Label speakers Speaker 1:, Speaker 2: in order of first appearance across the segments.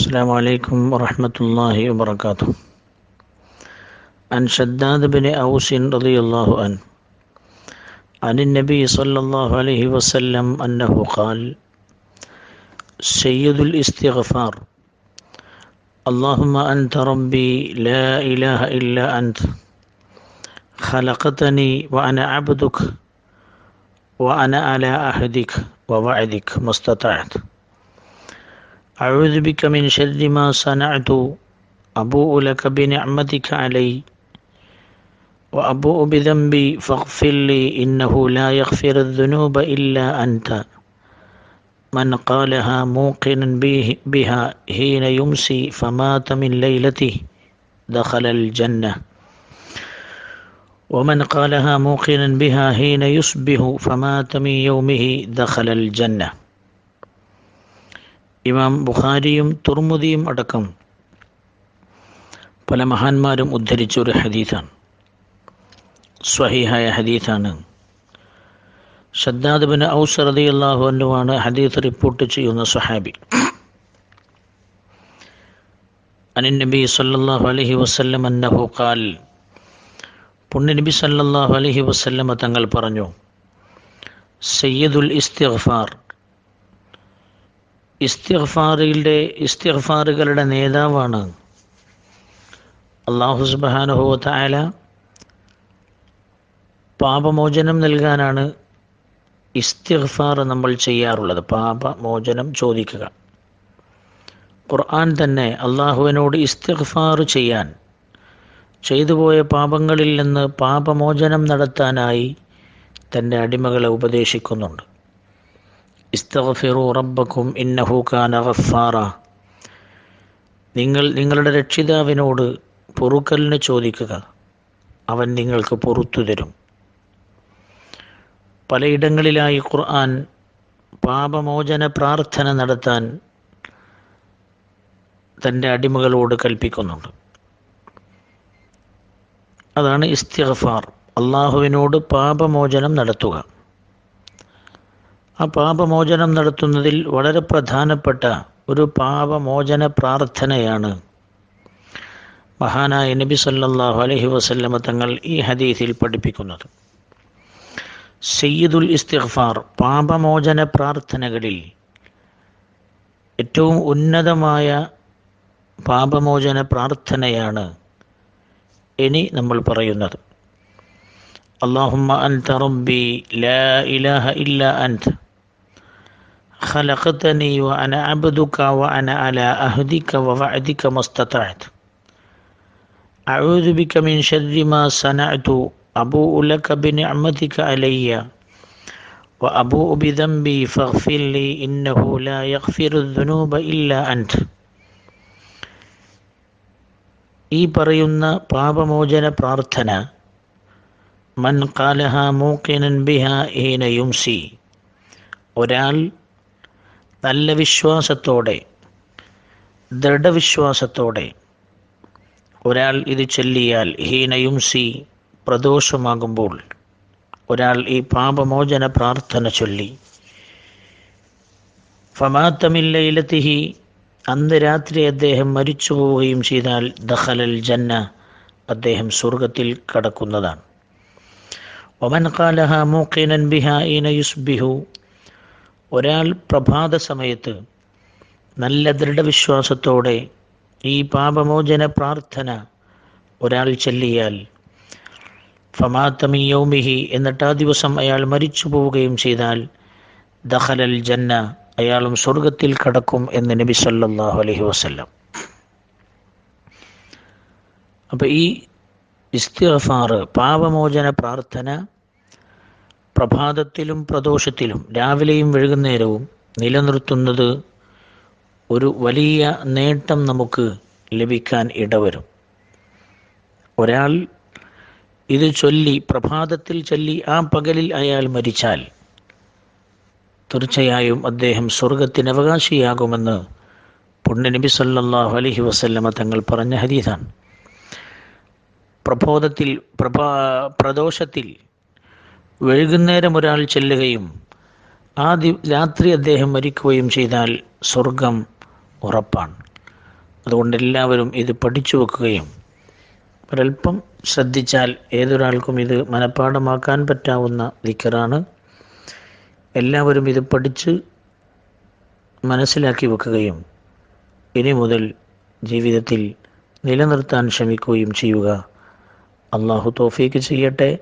Speaker 1: السلام عليكم ورحمة الله وبركاته. عن شداد بن أوس رضي الله عنه عن النبي صلى الله عليه وسلم أنه قال سيد الاستغفار اللهم أنت ربي لا إله إلا أنت خلقتني وأنا عبدك وأنا على عهدك ووعدك ما استطعت. أعوذ بك من شر ما صنعت. أبوء لك بنعمتك علي. وأبوء بذنبي فاغفر لي إنه لا يغفر الذنوب إلا أنت. من قالها موقنا به بها حين يمسي فمات من ليلته دخل الجنة. ومن قالها موقنا بها حين يصبح فمات من يومه دخل الجنة. ഇമാം ബുഖാരിയും തുർമുദിയും അടക്കം പല മഹാന്മാരും ഉദ്ധരിച്ച ഒരു ഹദീസാണ്. സ്വഹീഹായ ഹദീസാണ്. ഷദ്ദാദിബിന് ഔസ് റതി അള്ളാഹു അനുവാണ് ഹദീസ് റിപ്പോർട്ട് ചെയ്യുന്ന സ്വഹാബി. അനിൻ നബി സല്ലാഹു അലഹി വസ്ല്ലം അന്നഹു ഖാൽ പുണ്യ നബി അലഹി അലൈഹി വസല്ലമ തങ്ങൾ പറഞ്ഞു സയ്യദുൽ ഇസ്തിഗ്ഫാർ ഇസ്തിഗ്ഫാറിന്റെ ഇസ്തിഗ്ഫാറുകളുടെ നേതാവാണ്. അള്ളാഹു സുബ്ഹാനഹു തആല പാപമോചനം നൽകാനാണ് ഇസ്തിഗ്ഫാർ നമ്മൾ ചെയ്യാറുള്ളത്. പാപമോചനം ചോദിക്കുക. ഖുർആൻ തന്നെ അള്ളാഹുവിനോട് ഇസ്തിഗ്ഫാർ ചെയ്യാൻ ചെയ്തുപോയ പാപങ്ങളിൽ നിന്ന് പാപമോചനം നടത്താനായി തന്റെ അടിമകളെ ഉപദേശിക്കുന്നുണ്ട്. ഇസ്തഗ്ഫിറു റബ്ബക്കും ഇന്നഹു കാന ഗഫാറ. നിങ്ങൾ നിങ്ങളുടെ രക്ഷിതാവിനോട് പൊറുക്കലിന് ചോദിക്കുക. അവൻ നിങ്ങൾക്ക് പൊറത്തു തരും. പലയിടങ്ങളിലായി ഖുർആൻ പാപമോചന പ്രാർത്ഥന നടത്താൻ തന്റെ അടിമകളോട് കൽപ്പിക്കുന്നുണ്ട്. അതാണ് ഇസ്തിഗ്ഫാർ. അള്ളാഹുവിനോട് പാപമോചനം നടത്തുക. ആ പാപമോചനം നടത്തുന്നതിൽ വളരെ പ്രധാനപ്പെട്ട ഒരു പാപമോചന പ്രാർത്ഥനയാണ്. മഹാനായ നബി സല്ലാഹു അലഹി വസല്ലമ തങ്ങൾ ഈ ഹദീസിൽ പഠിപ്പിക്കുന്നത്. സയ്യിദുൽ ഇസ്തിഗ്ഫാർ പാപമോചന പ്രാർത്ഥനകളിൽ ഏറ്റവും ഉന്നതമായ പാപമോചന പ്രാർത്ഥനയാണ് ഇനി നമ്മൾ പറയുന്നത്. അള്ളാഹുമ്മ അൻത റബ്ബി ലാ ഇലാഹ ഇല്ല അൻത. خلقتني وأنا عبدك وأنا على أهدك ووعدك ما استطعت أعوذ بك من شر ما صنعت أبوء لك بنعمتك علي وأبوء بذنبي فاغفر لي إنه لا يغفر الذنوب إلا أنت ഈ പറയുന്ന പാപമോചന പ്രാർത്ഥന മൻ കാലഹ മൂക്കിനൻ ബിഹ ഹീന യുംസി ഒരാൾ നല്ല വിശ്വാസത്തോടെ ദൃഢവിശ്വാസത്തോടെ ഒരാൾ ഇത് ചൊല്ലിയാൽ ഹീനയും സി പ്രദോഷമാകുമ്പോൾ ഒരാൾ ഈ പാപമോചന പ്രാർത്ഥന ചൊല്ലി. ഫമാത്തമില്ലയിലത്തിഹി അന്ന് രാത്രി അദ്ദേഹം മരിച്ചു പോവുകയും ചെയ്താൽ ദഹലൽ ജന്ന അദ്ദേഹം സ്വർഗത്തിൽ കടക്കുന്നതാണ്. ഒമൻ കാലഹ മൂക്കിനൻ ബിഹ ഈന യുസ്ബിഹു ഒരാൾ പ്രഭാത സമയത്ത് നല്ല ദൃഢവിശ്വാസത്തോടെ ഈ പാപമോചന പ്രാർത്ഥന ഒരാൾ ചൊല്ലിയാൽ ഫമാത്തമി യൗമിഹി എന്നിട്ട് ആ ദിവസം അയാൾ മരിച്ചു പോവുകയും ചെയ്താൽ ദഹലൽ ജന്ന അയാളും സ്വർഗത്തിൽ കടക്കും എന്ന് നബി സല്ലാഹു അലഹി വസല്ലം. അപ്പോൾ ഈ ഇസ്തിഗ്ഫാർ പാപമോചന പ്രാർത്ഥന പ്രഭാതത്തിലും പ്രദോഷത്തിലും രാവിലെയും വൈകുന്നേരവും നിലനിർത്തുന്നത് ഒരു വലിയ നേട്ടം നമുക്ക് ലഭിക്കാൻ ഇടവരും. ഒരാൾ ഇത് ചൊല്ലി പ്രഭാതത്തിൽ ചൊല്ലി ആ പകലിൽ അയാൾ മരിച്ചാൽ തീർച്ചയായും അദ്ദേഹം സ്വർഗത്തിന് അവകാശിയാകുമെന്ന് പുണ്യനബി സല്ലാഹു അലഹി വസല്ലമ തങ്ങൾ പറഞ്ഞ ഹരീതാണ് പ്രബോധത്തിൽ പ്രഭാ പ്രദോഷത്തിൽ വൈകുന്നേരം ഒരാൾ ചെല്ലുകയും ആ രാത്രി അദ്ദേഹം മരിക്കുകയും ചെയ്താൽ സ്വർഗം ഉറപ്പാണ്. അതുകൊണ്ട് എല്ലാവരും ഇത് പഠിച്ചു വെക്കുകയും ഒരൽപ്പം ശ്രദ്ധിച്ചാൽ ഏതൊരാൾക്കും ഇത് മനഃപ്പാഠമാക്കാൻ പറ്റാവുന്ന ദിക്കറാണ്. എല്ലാവരും ഇത് പഠിച്ച് മനസ്സിലാക്കി വെക്കുകയും ഇനി മുതൽ ജീവിതത്തിൽ നിലനിർത്താൻ ശ്രമിക്കുകയും ചെയ്യുക. അള്ളാഹു തോഫീക്ക് ചെയ്യട്ടെ.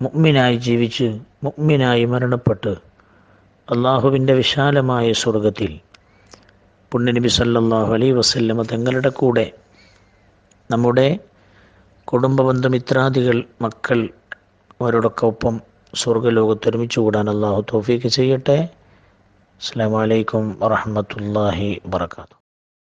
Speaker 1: മുഗ്മിനായി ജീവിച്ച് മുഗ്മിനായി മരണപ്പെട്ട് അള്ളാഹുവിന്റെ വിശാലമായ സ്വർഗത്തിൽ പുണ്യനബി സല്ലാഹു അലൈ വസല്ലമ തങ്ങളുടെ കൂടെ നമ്മുടെ കുടുംബബന്ധം മിത്രാദികൾ മക്കൾ അവരോടൊക്കെ ഒപ്പം സ്വർഗലോകത്ത് ഒരുമിച്ച് കൂടാൻ അള്ളാഹു തോഫീക്ക് ചെയ്യട്ടെ. അസ്സാം വലൈക്കും വറഹമത്തല്ലാഹി വാത്തു